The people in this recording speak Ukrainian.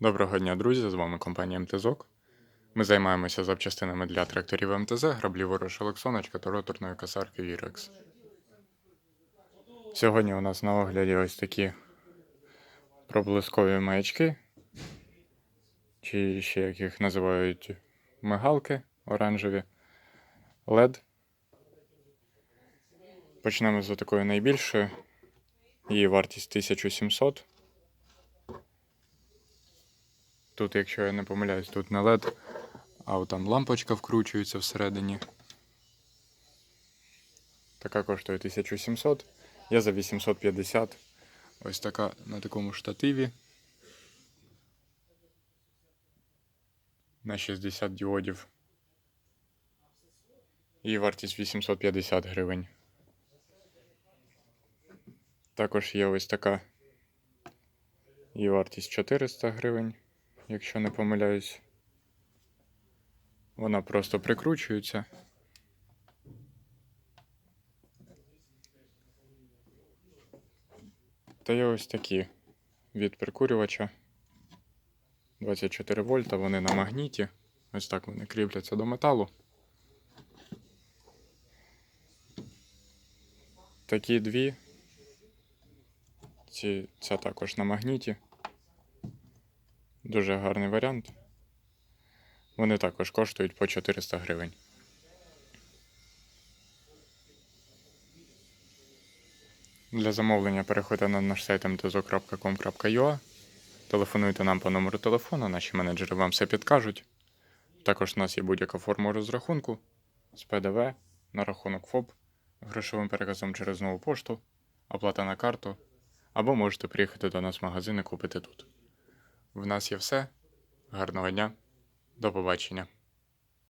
Доброго дня, друзі! З вами компанія МТЗОК. Ми займаємося запчастинами для тракторів МТЗ, граблів ворошилок сонечка та роторної касарки Вірекс. Сьогодні у нас на огляді ось такі проблискові маячки, чи ще як їх називають мигалки оранжеві, LED. Почнемо з такої найбільшої. Її вартість 1700. Тут, якщо я не помиляюсь, тут не LED, а там лампочка вкручується всередині. Така коштує 1700. Я за 850. Ось така на такому штативі. На 60 діодів. І вартість 850 гривень. Також є ось така. Її вартість 400 гривень якщо не помиляюсь. Вона просто прикручується. Та є ось такі від прикурювача 24 вольта, вони на магніті. Ось так вони кріпляться до металу. Такі дві. Ці, ця також на магніті. Дуже гарний варіант. Вони також коштують по 400 гривень. Для замовлення переходьте на наш сайт mtzo.com.ua. Телефонуйте нам по номеру телефону, наші менеджери вам все підкажуть. Також у нас є будь-яка форма розрахунку з ПДВ на рахунок ФОП, грошовим переказом через нову пошту, оплата на карту, або можете приїхати до нас в магазин і купити тут. В нас є все. Гарного дня. До побачення.